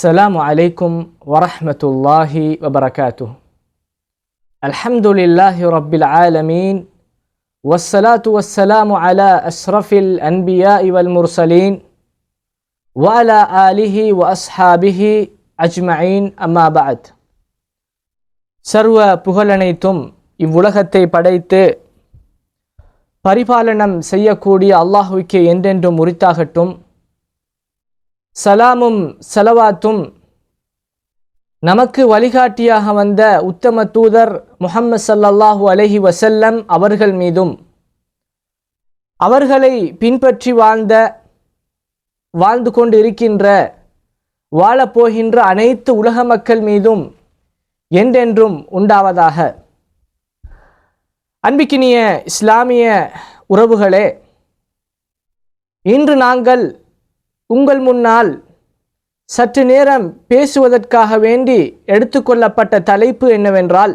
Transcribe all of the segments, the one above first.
السلام عليكم ورحمة الله وبركاته الحمد لله رب العالمين والصلاة والسلام على أشرف الأنبياء والمرسلين وعلى آله وأصحابه أجمعين أما بعد சர்வ புகழனைத்தும் இவ்வுலகத்தை படைத்து பரிபாலனம் செய்யக்கூடிய அல்லாஹுக்கே என்றென்றும் உரித்தாகட்டும் சலாமும் சலவாத்தும் நமக்கு வழிகாட்டியாக வந்த உத்தம தூதர் முஹம்மது ஸல்லல்லாஹு அலஹி வசல்லம் அவர்கள் மீதும் அவர்களை பின்பற்றி வாழ்ந்த வாழ்ந்து கொண்டு இருக்கின்ற வாழப்போகின்ற அனைத்து உலக மக்கள் மீதும் என்றென்றும் உண்டாவதாக. அன்பிக்கினிய இஸ்லாமிய உறவுகளே இன்று நாங்கள் உங்கள் முன்னால் சற்று நேரம் பேசுவதற்காக வேண்டி எடுத்துக்கொள்ளப்பட்ட தலைப்பு என்னவென்றால்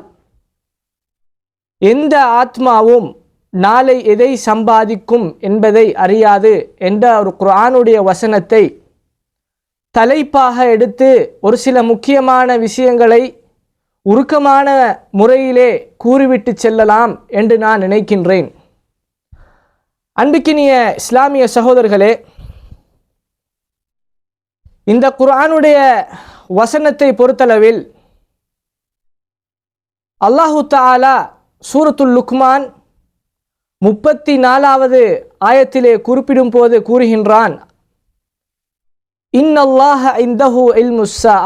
எந்த ஆத்மாவும் நாளை எதை சம்பாதிக்கும் என்பதை அறியாது என்ற ஒரு குரானுடைய வசனத்தை தலைப்பாக எடுத்து ஒரு சில முக்கியமான விஷயங்களை உருக்கமான முறையிலே கூறிவிட்டு செல்லலாம் என்று நான் நினைக்கின்றேன். அன்பிக்கினிய இஸ்லாமிய சகோதரர்களே இந்த குரானுடைய வசனத்தை பொறுத்தளவில் அல்லாஹு தாலா சூரத்துல் லுக்மான் முப்பத்தி நாலாவது ஆயத்திலே குறிப்பிடும் போது கூறுகின்றான். இன்னல்லாஹ இந்தஹு இல்முஸ்ஸா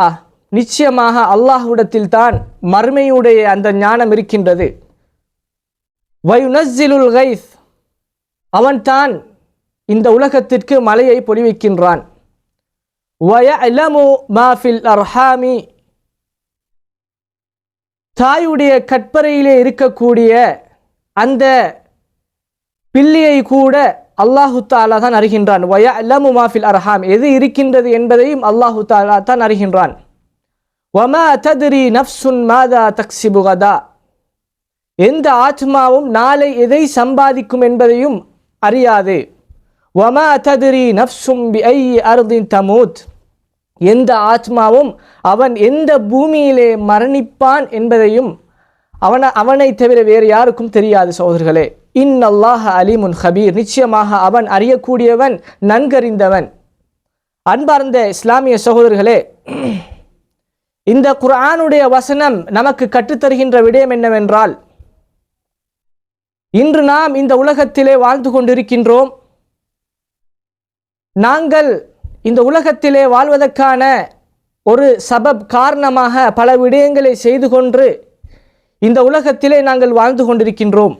நிச்சயமாக அல்லாஹுடத்தில் தான் மர்மையுடைய அந்த ஞானம் இருக்கின்றது. வயுனஸ்ஸிலுல் கைஸ். அவன் தான் இந்த உலகத்திற்கு மலையை பொழிவிக்கின்றான். வயலமு மாஃபில் அர்ஹாமி தாயுடைய கற்பறையிலே இருக்கக்கூடிய அந்த பிள்ளையை கூட அல்லாஹு தாலா தான் அறிகின்றான். வய அல்லமு மாஃபில் அர்ஹாம் எது இருக்கின்றது என்பதையும் அல்லாஹு தாலா தான் அறிகின்றான். வமா ததிரி நஃப்சுன் மாதா தக்சிபுகதா எந்த ஆத்மாவும் நாளை எதை சம்பாதிக்கும் என்பதையும் அறியாது. வமா ததிரி நஃப்சும் பி ஐ அருதின் தமூத் எந்த ஆத்மாவும் அவன் எந்த பூமியிலே மரணிப்பான் என்பதையும் அவனை அவனை தவிர வேறு யாருக்கும் தெரியாது சகோதரர்களே. இன் அல்லாஹ் அலிமுன் ஹபீர் நிச்சயமாக அவன் அறியக்கூடியவன் நன்கறிந்தவன். அன்பார்ந்த இஸ்லாமிய சகோதரர்களே இந்த குரானுடைய வசனம் நமக்கு கற்றுத்தருகின்ற விடயம் என்னவென்றால் இன்று நாம் இந்த உலகத்திலே வாழ்ந்து கொண்டிருக்கின்றோம். நாங்கள் இந்த உலகத்திலே வாழ்வதற்கான ஒரு சபப் காரணமாக பல விடயங்களை செய்து கொண்டு இந்த உலகத்திலே நாங்கள் வாழ்ந்து கொண்டிருக்கின்றோம்.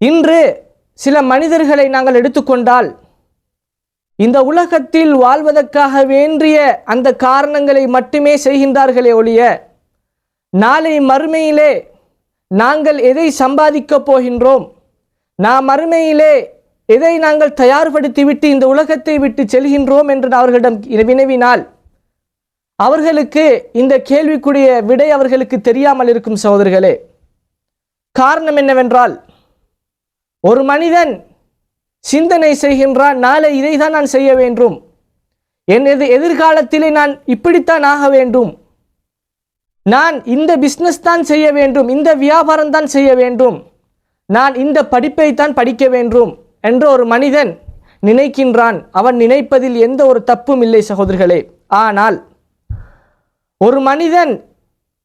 இன்று சில மனிதர்களை நாங்கள் எடுத்துக்கொண்டால் இந்த உலகத்தில் வாழ்வதற்காக வேண்டிய அந்த காரணங்களை மட்டுமே செய்கின்றார்களே ஒழிய நாளை மறுமையிலே நாங்கள் எதை சம்பாதிக்கப் போகின்றோம்? நாம் மறுமையிலே எதை நாங்கள் தயார்படுத்திவிட்டு இந்த உலகத்தை விட்டு செல்கின்றோம் என்று அவர்களிடம் வினவினால் அவர்களுக்கு இந்த கேள்விக்குரிய விடை அவர்களுக்கு தெரியாமல் இருக்கும் சகோதரர்களே காரணம் என்னவென்றால் ஒரு மனிதன் சிந்தனை செய்கின்றான் நாளை இதை தான் நான் செய்ய வேண்டும். எனது எதிர்காலத்திலே நான் இப்படித்தான் ஆக வேண்டும். நான் இந்த பிஸ்னஸ் தான் செய்ய வேண்டும் இந்த வியாபாரம் தான் செய்ய வேண்டும். நான் இந்த படிப்பை தான் படிக்க வேண்டும். என்ற ஒரு மனிதன் நினைக்கின்றான். அவன் நினைப்பதில் எந்த ஒரு தப்பும் இல்லை சகோதரர்களே. ஆனால் ஒரு மனிதன்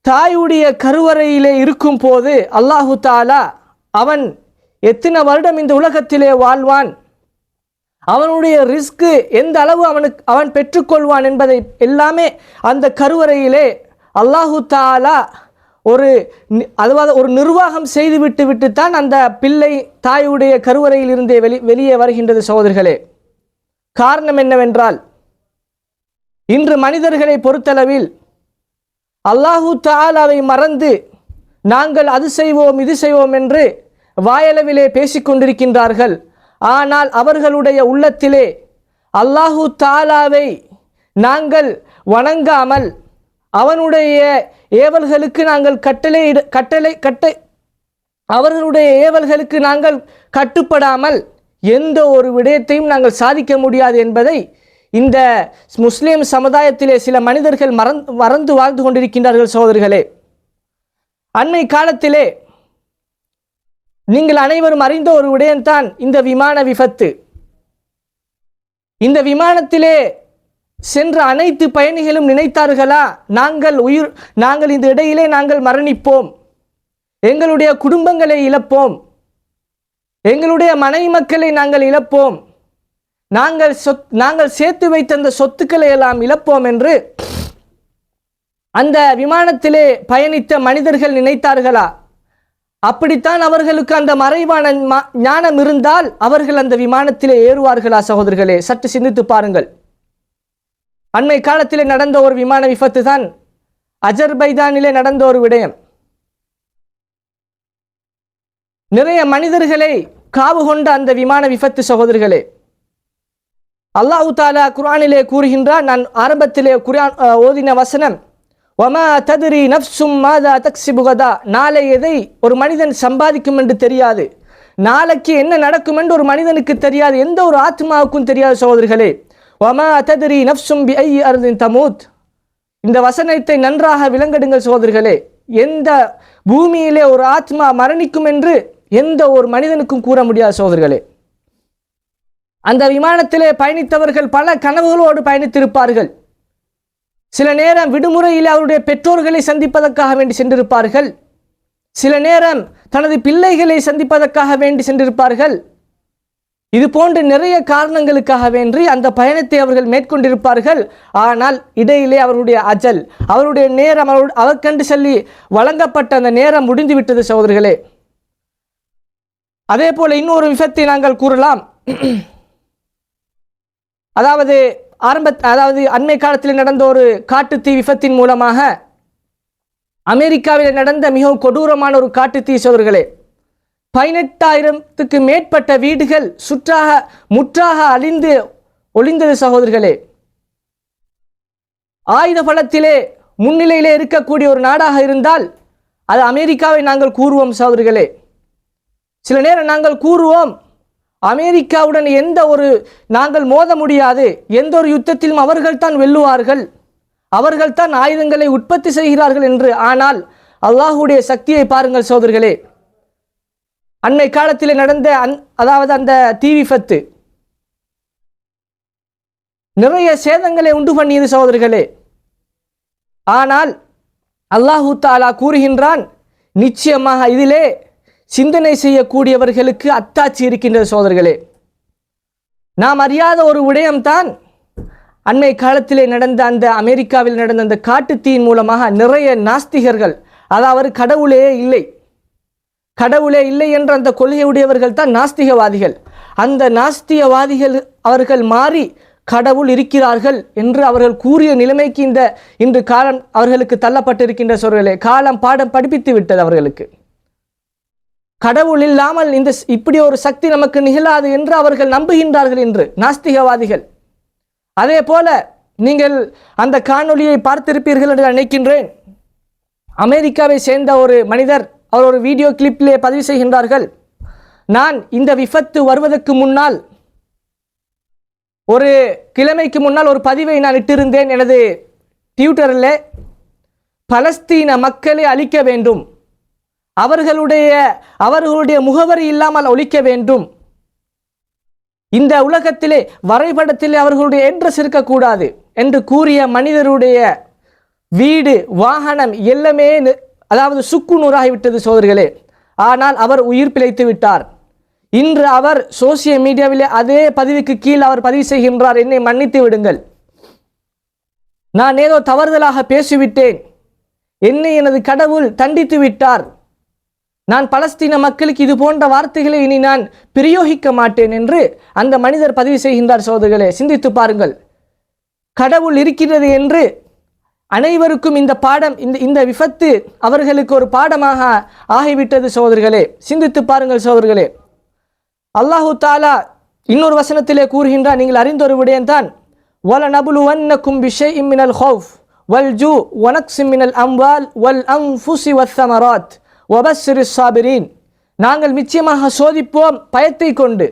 தாயுடைய கருவறையிலே இருக்கும் போது அல்லாஹு தாலா அவன் எத்தனை வருடம் இந்த உலகத்திலே வாழ்வான்? அவனுடைய ரிஸ்க்கு எந்த அளவு அவனுக்கு அவன் பெற்றுக்கொள்வான் என்பதை எல்லாமே அந்த கருவறையிலே அல்லாஹு தாலா ஒரு அதாவது ஒரு நிர்வாகம் செய்து விட்டு விட்டுத்தான் அந்த பிள்ளை தாயுடைய கருவறையில் இருந்தே வெளி வெளியே வருகின்றது சகோதரர்களே. காரணம் என்னவென்றால் இன்று மனிதர்களை பொறுத்தளவில் அல்லாஹு தாலாவை மறந்து நாங்கள் அது செய்வோம் இது செய்வோம் என்று வாயளவிலே பேசிக்கொண்டிருக்கின்றார்கள் ஆனால் அவர்களுடைய உள்ளத்திலே அல்லாஹு தாலாவை நாங்கள் வணங்காமல் அவனுடைய ஏவல்களுக்கு நாங்கள் கட்டளை கட்டளை கட்டை அவர்களுடைய ஏவல்களுக்கு நாங்கள் கட்டுப்படாமல் எந்த ஒரு விடயத்தையும் நாங்கள் சாதிக்க முடியாது என்பதை இந்த முஸ்லிம் சமுதாயத்திலே சில மனிதர்கள் மறந் மறந்து வாழ்ந்து கொண்டிருக்கின்றார்கள் சோதர்களே அண்மை காலத்திலே நீங்கள் அனைவரும் அறிந்த ஒரு விடயம்தான் இந்த விமான விபத்து. இந்த விமானத்திலே சென்ற அனைத்து பயணிகளும் நினைத்தார்களா? நாங்கள் உயிர் நாங்கள் இந்த இடையிலே நாங்கள் மரணிப்போம். எங்களுடைய குடும்பங்களை இழப்போம். எங்களுடைய மனை மக்களை நாங்கள் இழப்போம். நாங்கள் சொத் நாங்கள் சேர்த்து வைத்த அந்த சொத்துக்களை எல்லாம் இழப்போம் என்று அந்த விமானத்திலே பயணித்த மனிதர்கள் நினைத்தார்களா? அப்படித்தான் அவர்களுக்கு அந்த மறைவான ஞானம் இருந்தால் அவர்கள் அந்த விமானத்திலே ஏறுவார்களா சகோதரர்களே? சற்று சிந்தித்து பாருங்கள். அண்மை காலத்திலே நடந்த ஒரு விமான விபத்து தான் அஜர்பைதானிலே நடந்த ஒரு விடயம். நிறைய மனிதர்களை காவு கொண்ட அந்த விமான விபத்து சகோதரர்களே அல்லாஹு தாலா குரானிலே கூறுகின்றார் நான் ஆரம்பத்திலே குரான் ஓதின வசனம் வமா ததுரி நப்சும் மாதா தக்சிபுகதா நாளை எதை ஒரு மனிதன் சம்பாதிக்கும் என்று தெரியாது. நாளைக்கு என்ன நடக்கும் என்று ஒரு மனிதனுக்கு தெரியாது. எந்த ஒரு ஆத்மாவுக்கும் தெரியாது சகோதரர்களே. வமா ததுரி நஃப்சும் பி ஐ அருந்தின் தமூத். இந்த வசனத்தை நன்றாக விளங்கடுங்கள் சோதர்களே எந்த பூமியிலே ஒரு ஆத்மா மரணிக்கும் என்று எந்த ஒரு மனிதனுக்கும் கூற முடியாது சோதர்களே அந்த விமானத்திலே பயணித்தவர்கள் பல கனவுகளோடு பயணித்திருப்பார்கள். சில நேரம் விடுமுறையில் அவருடைய பெற்றோர்களை சந்திப்பதற்காக வேண்டி சென்றிருப்பார்கள். சில நேரம் தனது பிள்ளைகளை சந்திப்பதற்காக வேண்டி சென்றிருப்பார்கள். இது போன்ற நிறைய காரணங்களுக்காக வேண்டி அந்த பயணத்தை அவர்கள் மேற்கொண்டிருப்பார்கள். ஆனால் இடையிலே அவருடைய அஜல் அவருடைய நேரம் அவரு- அவர்கண்டு சொல்லி வழங்கப்பட்ட அந்த நேரம் முடிந்து விட்டது சகோதரர்களே. அதே போல இன்னொரு விபத்தை நாங்கள் கூறலாம். அதாவது ஆரம்ப அதாவது அண்மை காலத்தில் நடந்த ஒரு காட்டுத்தீ விபத்தின் மூலமாக அமெரிக்காவில் நடந்த மிகவும் கொடூரமான ஒரு காட்டுத்தீ சோதர்களே. பதினெட்டாயிரத்துக்கு மேற்பட்ட வீடுகள் சுற்றாக முற்றாக அழிந்து ஒளிந்தது சகோதரர்களே. ஆயுத பலத்திலே முன்னிலையிலே இருக்கக்கூடிய ஒரு நாடாக இருந்தால் அது அமெரிக்காவை நாங்கள் கூறுவோம் சகோதரர்களே. சில நேரம் நாங்கள் கூறுவோம் அமெரிக்காவுடன் எந்த ஒரு நாங்கள் மோத முடியாது எந்த ஒரு யுத்தத்திலும் அவர்கள் தான் வெல்லுவார்கள் அவர்கள் தான் ஆயுதங்களை உற்பத்தி செய்கிறார்கள் என்று. ஆனால் அல்லாஹுடைய சக்தியை பாருங்கள் சோதர்களே அன்னை காலத்தில் நடந்த அந் அதாவது அந்த தீ விபத்து. நிறைய சேதங்களை உண்டு பண்ணியது சகோதரர்களே. ஆனால் அல்லாஹு தாலா கூறுகின்றான் நிச்சயமாக இதிலே சிந்தனை செய்யக்கூடியவர்களுக்கு அத்தாட்சி இருக்கின்றது சோதர்களே நாம் அறியாத ஒரு விடயம்தான் அண்மை காலத்திலே நடந்த அந்த அமெரிக்காவில் நடந்த அந்த காட்டுத்தீயின் மூலமாக நிறைய நாஸ்திகர்கள் அதாவது கடவுளே இல்லை. கடவுளே இல்லை என்ற அந்த கொள்கையுடையவர்கள் தான் நாஸ்திகவாதிகள். அந்த நாஸ்திகவாதிகள் அவர்கள் மாறி கடவுள் இருக்கிறார்கள் என்று அவர்கள் கூறிய நிலைமைக்கு இந்த இன்று காலம் அவர்களுக்கு தள்ளப்பட்டிருக்கின்ற சொல்களே காலம் பாடம் படிப்பித்து விட்டது அவர்களுக்கு. கடவுள் இல்லாமல் இந்த இப்படி ஒரு சக்தி நமக்கு நிகழாது என்று அவர்கள் நம்புகின்றார்கள் என்று நாஸ்திகவாதிகள். அதே போல நீங்கள் அந்த காணொளியை பார்த்திருப்பீர்கள் என்று நினைக்கின்றேன். அமெரிக்காவை சேர்ந்த ஒரு மனிதர் அவர் ஒரு வீடியோ கிளிப்பிலே பதிவு செய்கின்றார்கள். நான் இந்த விபத்து வருவதற்கு முன்னால் ஒரு கிழமைக்கு முன்னால் ஒரு பதிவை நான் இட்டிருந்தேன் எனது டியூட்டரில் பலஸ்தீன மக்களை அழிக்க வேண்டும். அவர்களுடைய அவர்களுடைய முகவரி இல்லாமல் ஒழிக்க வேண்டும். இந்த உலகத்திலே வரைபடத்திலே அவர்களுடைய அட்ரஸ் இருக்கக்கூடாது என்று கூறிய மனிதருடைய வீடு வாகனம் எல்லாமே அதாவது சுக்கு நூறாகிவிட்டது சோதர்களே. ஆனால் அவர் உயிர் பிழைத்து விட்டார். இன்று அவர் சோசியல் மீடியாவிலே அதே பதிவுக்கு கீழ் அவர் பதிவு செய்கின்றார் என்னை மன்னித்து விடுங்கள். நான் ஏதோ தவறுதலாக பேசிவிட்டேன். என்னை எனது கடவுள் தண்டித்து விட்டார். நான் பலஸ்தீன மக்களுக்கு இது போன்ற வார்த்தைகளை இனி நான் பிரயோகிக்க மாட்டேன் என்று அந்த மனிதர் பதிவு செய்கின்றார் சோதர்களே. சிந்தித்து பாருங்கள். கடவுள் இருக்கிறது என்று அனைவருக்கும் இந்த பாடம் இந்த இந்த விபத்து அவர்களுக்கு ஒரு பாடமாக ஆகிவிட்டது சோதர்களே சிந்தித்து பாருங்கள் சோதர்களே அல்லாஹு தாலா இன்னொரு வசனத்திலே கூறுகின்றார் நீங்கள் அறிந்த ஒரு விடயம்தான் வல நபுலு வன்னக்கும் பிஷை இம்மினல் ஹவுஃப் வல் ஜூ ஒனக் சிம்மினல் அம்வால் வல் அன்ஃபுசி வத்தமராத் ஒபஸ்ரி சாபிரீன். நாங்கள் நிச்சயமாக சோதிப்போம் பயத்தை கொண்டு.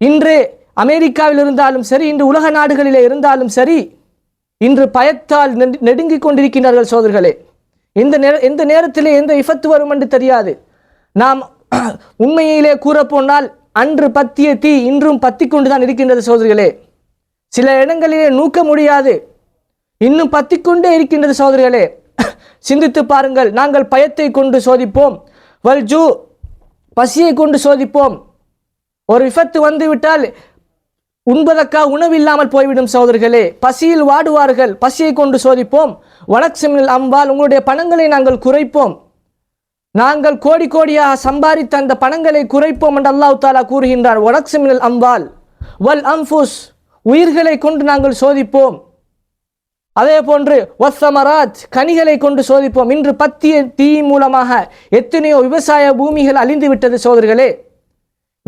இன்று அமெரிக்காவில் இருந்தாலும் சரி இன்று உலக நாடுகளிலே இருந்தாலும் சரி இன்று பயத்தால் நெடு- நெடுங்கிக் கொண்டிருக்கின்றார்கள் சோதர்களே. எந்த நேர எந்த நேரத்திலே எந்த விபத்து வரும் என்று தெரியாது. நாம் உண்மையிலே கூறப்போனால் அன்று பத்திய தீ இன்றும் பத்தி கொண்டுதான் இருக்கின்றது சோதர்களே. சில இடங்களிலே நூக்க முடியாது. இன்னும் பத்திக்கொண்டே இருக்கின்றது சோதரிகளே. சிந்தித்து பாருங்கள். நாங்கள் பயத்தை கொண்டு சோதிப்போம். வல்ஜூ பசியை கொண்டு சோதிப்போம். ஒரு விபத்து வந்துவிட்டால் உண்பதற்கா உணவில்லாமல் போய்விடும் சகோதரர்களே பசியில் வாடுவார்கள் பசியை கொண்டு சோதிப்போம். வனக்சிமில் அம்பால் உங்களுடைய பணங்களை நாங்கள் குறைப்போம். நாங்கள் கோடி கோடியாக சம்பாதித்த அந்த பணங்களை குறைப்போம் என்று அல்லாஹ் தாலா கூறுகின்றார். வனக்சிமில் அம்பால் வல் அம்ஃபுஸ் உயிர்களை கொண்டு நாங்கள் சோதிப்போம். அதே போன்று வசமராஜ் கனிகளை கொண்டு சோதிப்போம். இன்று பத்திய தீ மூலமாக எத்தனையோ விவசாய பூமிகள் அழிந்து விட்டது சோதர்களே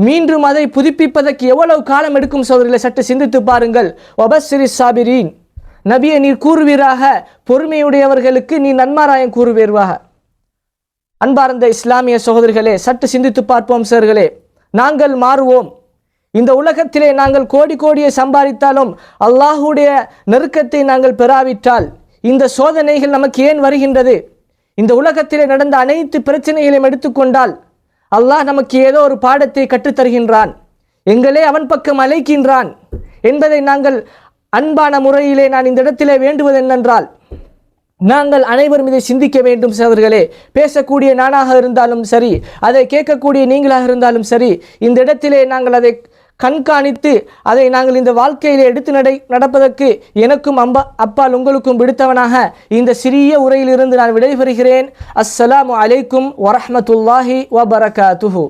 மீண்டும் அதை புதுப்பிப்பதற்கு எவ்வளவு காலம் எடுக்கும் சோதரிகளை சற்று சிந்தித்து பாருங்கள். ஒபஸ்ரி சாபிரீன் நபியை நீர் கூறுவீராக பொறுமையுடையவர்களுக்கு நீ நன்மாராயம் கூறுவீர்வாக அன்பார்ந்த இஸ்லாமிய சகோதரிகளே சற்று சிந்தித்து பார்ப்போம் சார்களே நாங்கள் மாறுவோம். இந்த உலகத்திலே நாங்கள் கோடி கோடியை சம்பாதித்தாலும் அல்லாஹுடைய நெருக்கத்தை நாங்கள் பெறாவிட்டால் இந்த சோதனைகள் நமக்கு ஏன் வருகின்றது? இந்த உலகத்திலே நடந்த அனைத்து பிரச்சனைகளையும் எடுத்துக்கொண்டால் அல்லாஹ் நமக்கு ஏதோ ஒரு பாடத்தை கற்றுத்தருகின்றான். எங்களே அவன் பக்கம் அழைக்கின்றான். என்பதை நாங்கள் அன்பான முறையிலே நான் இந்த இடத்திலே வேண்டுவது என்னென்றால் நாங்கள் அனைவரும் இதை சிந்திக்க வேண்டும் சகோதரர்களே. பேசக்கூடிய நானாக இருந்தாலும் சரி அதை கேட்கக்கூடிய நீங்களாக இருந்தாலும் சரி இந்த இடத்திலே நாங்கள் அதை கண்காணித்து அதை நாங்கள் இந்த வாழ்க்கையிலே எடுத்து நடை நடப்பதற்கு எனக்கும் அம்பா அப்பால் உங்களுக்கும் விடுத்தவனாக இந்த சிறிய உரையிலிருந்து நான் விடைபெறுகிறேன். அஸ்ஸலாமு அலைக்கும் வரஹமத்துல்லாஹி வபரகாத்துஹு.